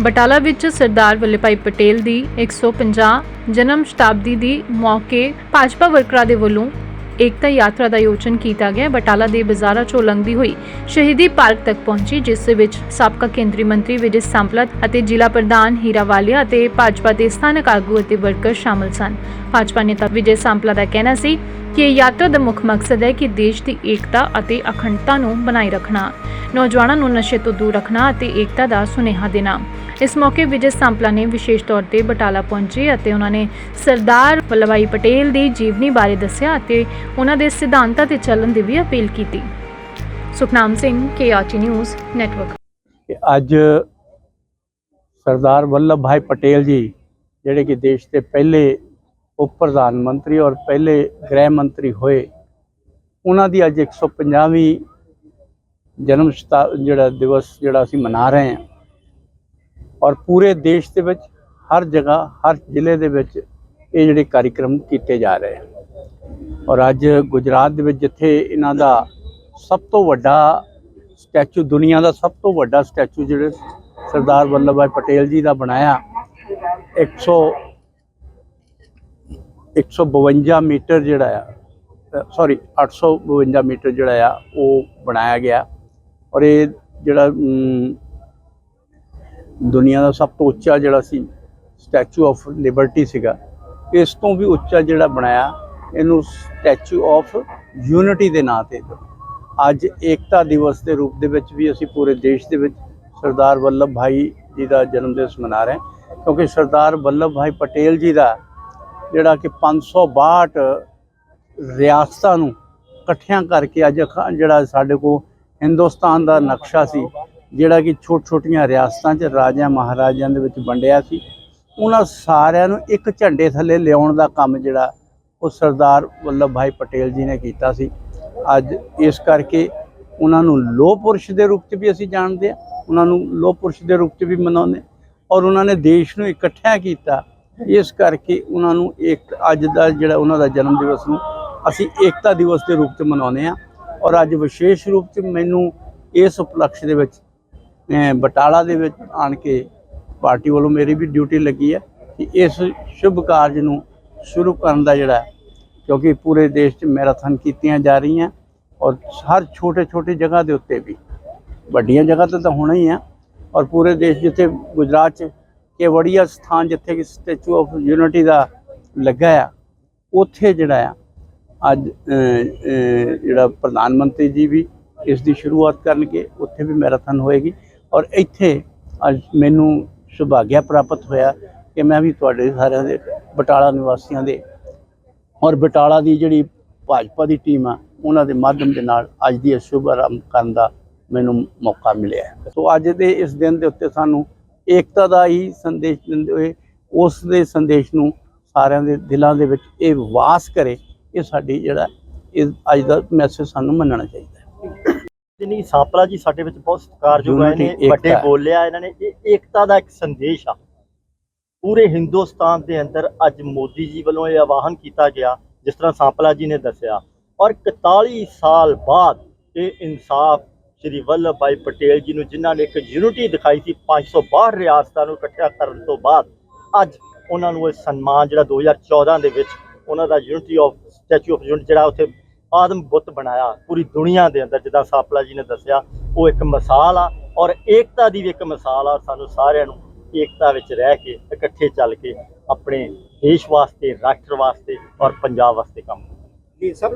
ਬਟਾਲਾ ਵਿੱਚ ਸਰਦਾਰ ਵੱਲਭ ਭਾਈ ਪਟੇਲ ਦੀ 150 ਜਨਮ ਸ਼ਤਾਬਦੀ ਦੀ ਮੌਕੇ ਭਾਜਪਾ ਵਰਕਰਾਂ ਦੇ ਵੱਲੋਂ ਏਕਤਾ ਯਾਤਰਾ ਦਾ ਆਯੋਜਨ ਕੀਤਾ ਗਿਆ। ਬਟਾਲਾ ਦੇ ਬਾਜ਼ਾਰਾਂ ਚੋਂ ਲੰਘਦੀ ਹੋਈ ਸ਼ਹੀਦੀ ਪਾਰਕ ਤੱਕ ਪਹੁੰਚੀ, ਜਿਸ ਵਿੱਚ ਸਾਬਕਾ ਕੇਂਦਰੀ ਮੰਤਰੀ ਵਿਜੇ ਸੰਪਲਾ ਅਤੇ ਜ਼ਿਲ੍ਹਾ ਪ੍ਰਧਾਨ ਹੀਰਾਵਾਲੀਆ ਅਤੇ ਭਾਜਪਾ ਦੇ ਸਥਾਨਕ ਆਗੂ ਅਤੇ ਵਰਕਰ ਸ਼ਾਮਲ ਸਨ। ਭਾਜਪਾ ਨੇਤਾ ਵਿਜੇ ਸੰਪਲਾ ਦਾ ਕਹਿਣਾ ਸੀ ਕਿ ਇਹ ਯਾਤਰਾ ਦਾ ਮੁੱਖ ਮਕਸਦ ਹੈ ਕਿ ਦੇਸ਼ ਦੀ ਏਕਤਾ ਅਤੇ ਅਖੰਡਤਾ ਨੂੰ ਬਣਾਈ ਰੱਖਣਾ। ਨੌਜਵਾਨਾਂ ਨੂੰ ਨਸ਼ੇ ਤੋਂ ਦੂਰ ਰੱਖਣਾ ਅਤੇ ਏਕਤਾ ਦਾ ਸੁਨੇਹਾ ਦੇਣਾ। ਇਸ ਮੌਕੇ ਵਿਜੇ ਸੰਪਲਾ ਨੇ ਵਿਸ਼ੇਸ਼ ਤੌਰ ਤੇ ਬਟਾਲਾ ਪਹੁੰਚੇ ਅਤੇ ਉਹਨਾਂ ਨੇ ਸਰਦਾਰ ਵੱਲਭ ਪਟੇਲ ਦੀ ਜੀਵਨੀ ਬਾਰੇ ਦੱਸਿਆ ਅਤੇ ਉਹਨਾਂ ਦੇ ਸਿਧਾਂਤਾਂ ਤੇ ਚੱਲਣ ਦੀ ਵੀ ਅਪੀਲ ਕੀਤੀ। Sukhnam Singh KRT news network ਅੱਜ ਸਰਦਾਰ ਵੱਲਭ ਭਾਈ ਪਟੇਲ ਜੀ, ਜਿਹੜੇ ਕਿ ਦੇਸ਼ ਦੇ ਪਹਿਲੇ ਉਪ ਪ੍ਰਧਾਨ ਮੰਤਰੀ ਔਰ ਪਹਿਲੇ ਗ੍ਰਹਿ ਮੰਤਰੀ ਹੋਏ, ਉਹਨਾਂ ਦੀ ਅੱਜ 150ਵੀਂ ਜਨਮ ਸ਼ਤਾ, ਜਿਹੜਾ ਦਿਵਸ ਜਿਹੜਾ ਅਸੀਂ ਮਨਾ ਰਹੇ ਹਾਂ। ਔਰ ਪੂਰੇ ਦੇਸ਼ ਦੇ ਵਿੱਚ, ਹਰ ਜਗ੍ਹਾ, ਹਰ ਜ਼ਿਲ੍ਹੇ ਦੇ ਵਿੱਚ ਇਹ ਜਿਹੜੇ ਕਾਰਜਕ੍ਰਮ ਕੀਤੇ ਜਾ ਰਹੇ ਹਨ। ਔਰ ਅੱਜ ਗੁਜਰਾਤ ਦੇ ਵਿੱਚ ਜਿੱਥੇ ਇਹਨਾਂ ਦਾ ਸਭ ਤੋਂ ਵੱਡਾ ਸਟੈਚੂ, ਦੁਨੀਆ ਦਾ ਸਭ ਤੋਂ ਵੱਡਾ ਸਟੈਚੂ ਜਿਹੜੇ ਸਰਦਾਰ ਵੱਲਭ ਭਾਈ ਪਟੇਲ ਜੀ ਦਾ ਬਣਾਇਆ 100 152 ਮੀਟਰ ਜਿਹੜਾ ਆ ਸੌਰੀ 852 ਮੀਟਰ ਜਿਹੜਾ ਆ, ਉਹ ਬਣਾਇਆ ਗਿਆ। ਔਰ ਇਹ ਜਿਹੜਾ ਦੁਨੀਆ ਦਾ ਸਭ ਤੋਂ ਉੱਚਾ ਜਿਹੜਾ ਸੀ ਸਟੈਚੂ ਆਫ ਲਿਬਰਟੀ ਸੀਗਾ, ਇਸ ਤੋਂ ਵੀ ਉੱਚਾ ਜਿਹੜਾ ਬਣਾਇਆ, ਇਹਨੂੰ ਸਟੈਚੂ ਆਫ ਯੂਨਿਟੀ ਦੇ ਨਾਂ ਤੇ ਅੱਜ ਏਕਤਾ ਦਿਵਸ ਦੇ ਰੂਪ ਦੇ ਵਿੱਚ ਵੀ ਅਸੀਂ ਪੂਰੇ ਦੇਸ਼ ਦੇ ਵਿੱਚ ਸਰਦਾਰ ਵੱਲਭ ਭਾਈ ਜੀ ਦਾ ਜਨਮ ਦਿਵਸ ਮਨਾ ਰਹੇ ਹਾਂ, ਕਿਉਂਕਿ ਸਰਦਾਰ ਵੱਲਭ ਭਾਈ ਪਟੇਲ ਜੀ ਦਾ ਜਿਹੜਾ ਕਿ 562 ਰਿਆਸਤਾਂ ਨੂੰ ਇਕੱਠਿਆਂ ਕਰਕੇ ਅੱਜ ਅਖ- ਜਿਹੜਾ ਸਾਡੇ ਕੋਲ ਹਿੰਦੁਸਤਾਨ ਦਾ ਨਕਸ਼ਾ ਸੀ, ਜਿਹੜਾ ਕਿ ਛੋਟ ਛੋਟੀਆਂ ਰਿਆਸਤਾਂ 'ਚ ਰਾਜਿਆਂ ਮਹਾਰਾਜਿਆਂ ਦੇ ਵਿੱਚ ਵੰਡਿਆ ਸੀ। ਉਹਨਾਂ ਸਾਰਿਆਂ ਨੂੰ ਇੱਕ ਝੰਡੇ ਥੱਲੇ ਲਿਆਉਣ ਦਾ ਕੰਮ ਜਿਹੜਾ ਉਹ ਸਰਦਾਰ ਵੱਲਭ ਭਾਈ ਪਟੇਲ ਜੀ ਨੇ ਕੀਤਾ ਸੀ। ਅੱਜ ਇਸ ਕਰਕੇ ਉਹਨਾਂ ਨੂੰ ਲੋਹ ਪੁਰਸ਼ ਦੇ ਰੂਪ 'ਚ ਵੀ ਅਸੀਂ ਜਾਣਦੇ ਹਾਂ, ਉਹਨਾਂ ਨੂੰ ਲੋਹ ਪੁਰਸ਼ ਦੇ ਰੂਪ 'ਚ ਵੀ ਮਨਾਉਂਦੇ ਹਾਂ ਔਰ ਉਹਨਾਂ ਨੇ ਦੇਸ਼ ਨੂੰ ਇਕੱਠਿਆ ਕੀਤਾ। ਇਸ ਕਰਕੇ ਉਹਨਾਂ ਨੂੰ ਇੱਕ ਅੱਜ ਦਾ ਜਿਹੜਾ ਉਹਨਾਂ ਦਾ ਜਨਮ ਦਿਵਸ ਨੂੰ ਅਸੀਂ ਏਕਤਾ ਦਿਵਸ ਦੇ ਰੂਪ 'ਚ ਮਨਾਉਂਦੇ ਹਾਂ। ਔਰ ਅੱਜ ਵਿਸ਼ੇਸ਼ ਰੂਪ 'ਚ ਮੈਨੂੰ ਇਸ ਉਪਲਕਸ਼ ਦੇ ਵਿੱਚ ਬਟਾਲਾ ਦੇ ਵਿੱਚ ਆਣ ਕੇ ਪਾਰਟੀ ਵੱਲੋਂ ਮੇਰੀ ਵੀ ਡਿਊਟੀ ਲੱਗੀ ਹੈ ਕਿ ਇਸ ਸ਼ੁਭ ਕਾਰਜ ਨੂੰ ਸ਼ੁਰੂ ਕਰਨ ਦਾ ਜਿਹੜਾ ਕਿਉਂਕਿ ਪੂਰੇ ਦੇਸ਼ 'ਚ ਮੈਰਾਥਨ ਕੀਤੀਆਂ ਜਾ ਰਹੀਆਂ ਔਰ ਹਰ ਛੋਟੇ ਛੋਟੇ ਜਗ੍ਹਾ ਦੇ ਉੱਤੇ ਵੀ। ਵੱਡੀਆਂ ਜਗ੍ਹਾ ਤੇ ਤਾਂ ਹੋਣਾ ਹੀ ਆ ਔਰ ਪੂਰੇ ਦੇਸ਼ ਜਿੱਥੇ ਗੁਜਰਾਤ 'ਚ ਕੇਵੜੀਆ ਸਥਾਨ ਜਿੱਥੇ ਕਿ ਸਟੈਚੂ ਆਫ ਯੂਨਿਟੀ ਦਾ ਲੱਗਾ ਆ, ਉੱਥੇ ਜਿਹੜਾ ਆ ਅੱਜ ਜਿਹੜਾ ਪ੍ਰਧਾਨ ਮੰਤਰੀ ਜੀ ਵੀ ਇਸ ਦੀ ਸ਼ੁਰੂਆਤ ਕਰਨਗੇ, ਉੱਥੇ ਵੀ ਮੈਰਾਥਨ ਹੋਏਗੀ। ਔਰ ਇੱਥੇ ਅੱਜ ਮੈਨੂੰ ਸੁਭਾਗਿਆ ਪ੍ਰਾਪਤ ਹੋਇਆ ਕਿ ਮੈਂ ਵੀ ਤੁਹਾਡੇ ਸਾਰਿਆਂ ਦੇ, ਬਟਾਲਾ ਨਿਵਾਸੀਆਂ ਦੇ ਔਰ ਬਟਾਲਾ ਦੀ ਜਿਹੜੀ ਭਾਜਪਾ ਦੀ ਟੀਮ ਆ, ਉਹਨਾਂ ਦੇ ਮਾਧਿਅਮ ਦੇ ਨਾਲ ਅੱਜ ਦੀ ਇਹ ਸ਼ੁਭ ਆਰੰਭ ਕਰਨ ਦਾ ਮੈਨੂੰ ਮੌਕਾ ਮਿਲਿਆ ਸੋ ਅੱਜ ਦੇ ਇਸ ਦਿਨ ਦੇ ਉੱਤੇ ਸਾਨੂੰ ਏਕਤਾ ਦਾ ਹੀ ਸੰਦੇਸ਼ ਦਿੰਦੇ ਹੋਏ, ਉਸ ਦੇ ਸੰਦੇਸ਼ ਨੂੰ ਸਾਰਿਆਂ ਦੇ ਦਿਲਾਂ ਦੇ ਵਿੱਚ ਇਹ ਵਾਸ ਕਰੇ ਇਹ ਸਾਡੀ ਜਿਹੜਾ ਇਹ ਅੱਜ ਦਾ ਮੈਸੇਜ ਸਾਨੂੰ ਮੰਨਣਾ ਚਾਹੀਦਾ ਹੈ। ਜਿਨੀ ਸਾਪਲਾ ਜੀ ਸਾਡੇ ਵਿੱਚ ਬਹੁਤ ਸਤਿਕਾਰਯੋਗ ਆਏ ਨੇ ਵੱਡੇ। ਬੋਲਿਆ ਇਹਨਾਂ ਨੇ। ਇਹ ਏਕਤਾ ਦਾ ਇੱਕ ਸੰਦੇਸ਼ ਆ। ਪੂਰੇ ਹਿੰਦੁਸਤਾਨ ਦੇ ਅੰਦਰ ਅੱਜ ਮੋਦੀ ਜੀ ਵੱਲੋਂ ਇਹ ਆਵਾਹਨ ਕੀਤਾ ਗਿਆ ਜਿਸ ਤਰ੍ਹਾਂ ਸਾਪਲਾ ਜੀ ਨੇ ਦੱਸਿਆ। ਔਰ 41 ਸਾਲ ਬਾਅਦ ਇਹ ਇਨਸਾਫ ਸ਼੍ਰੀ ਵੱਲਭ ਭਾਈ ਪਟੇਲ ਜੀ ਨੂੰ ਜਿਨ੍ਹਾਂ ਨੇ ਇੱਕ ਯੂਨਿਟੀ ਦਿਖਾਈ ਸੀ 562 ਰਿਆਸਤਾਂ ਨੂੰ ਇਕੱਠਿਆ ਕਰਨ ਤੋਂ ਬਾਅਦ ਅੱਜ ਉਹਨਾਂ ਨੂੰ ਇਹ ਸਨਮਾਨ ਜਿਹੜਾ 2014 ਦੇ ਵਿੱਚ ਉਹਨਾਂ ਦਾ unity of statue of unity ਜਿਹੜਾ ਉੱਥੇ ਆਦਮ ਬੁੱਤ ਬਣਾਇਆ, ਪੂਰੀ ਦੁਨੀਆ ਦੇ ਅੰਦਰ, ਜਿੱਦਾਂ ਸਾਪਲਾ ਜੀ ਨੇ ਦੱਸਿਆ, ਉਹ ਇੱਕ ਮਿਸਾਲ ਆ ਔਰ ਏਕਤਾ ਦੀ ਵੀ ਇੱਕ ਮਿਸਾਲ ਆ, ਸਾਨੂੰ ਸਾਰਿਆਂ ਨੂੰ ਏਕਤਾ ਵਿੱਚ ਰਹਿ ਕੇ, ਇਕੱਠੇ ਚੱਲ ਕੇ ਆਪਣੇ ਦੇਸ਼ ਵਾਸਤੇ, ਰਾਸ਼ਟਰ ਵਾਸਤੇ ਔਰ ਪੰਜਾਬ ਵਾਸਤੇ ਕੰਮ ਜੀ, ਸਭ